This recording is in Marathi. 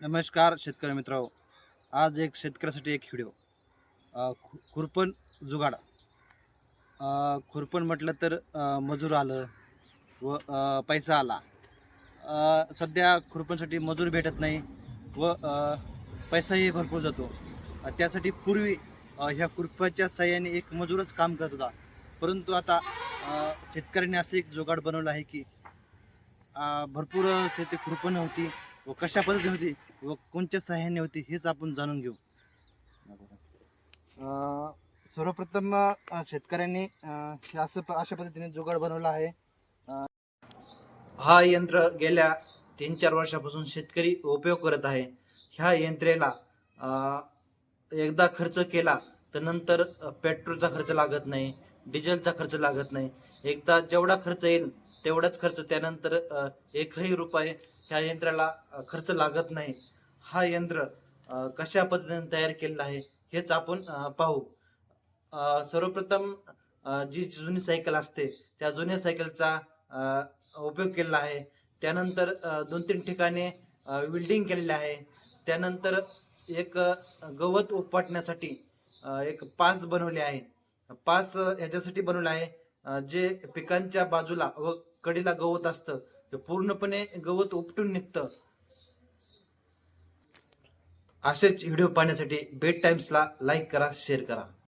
नमस्कार शेतकरी मित्र. आज एक शेतकऱ्यासाठी एक व्हिडिओ. खुरपण जुगाड. खुरपण म्हटलं तर मजूर आलं व पैसा आला. सध्या खुरपणसाठी मजूर भेटत नाही व पैसाही भरपूर जातो. त्यासाठी पूर्वी ह्या खुरपाच्या साह्याने एक मजूरच काम करत होता. परंतु आता शेतकऱ्यांनी असं एक जुगाड बनवलं आहे की भरपूर शेती खुरपण होती. व कशा पद्धतीने होती व कोणत्या सहाय्याने होती हेच आपण जाणून घेऊ. अं, सर्वप्रथम अं, शेतकऱ्यांनी अं, हे असं अशा पद्धतीने जुगाड बनवला आहे. अं, हा यंत्र गेल्या तीन चार वर्षापासून शेतकरी उपयोग करत आहे. ह्या यंत्रेला अं, एकदा खर्च केला तर नंतर पेट्रोलचा खर्च लागत नाही. डिझेलचा खर्च लागत नाही. एकदा जेवढा खर्च येईल तेवढाच खर्च त्यानंतर एकही रुपये ह्या यंत्राला खर्च लागत नाही. हा यंत्र कशा पद्धतीने तयार केलेला आहे हेच आपण पाहू. सर्वप्रथम जी जुनी सायकल असते त्या जुन्या सायकलचा उपयोग केलेला आहे. त्यानंतर दोन तीन ठिकाणी विल्डिंग केलेले आहे. त्यानंतर एक गवत उपटण्यासाठी एक पास बनवले आहे. पास ह्याच्यासाठी बनवले आहे. जे पिकांच्या बाजूला व कडीला गवत असतं ते पूर्णपणे गवत उपटून निघतं. असेच व्हिडिओ पाहण्यासाठी बेड टाइम्सला लाईक करा शेअर करा.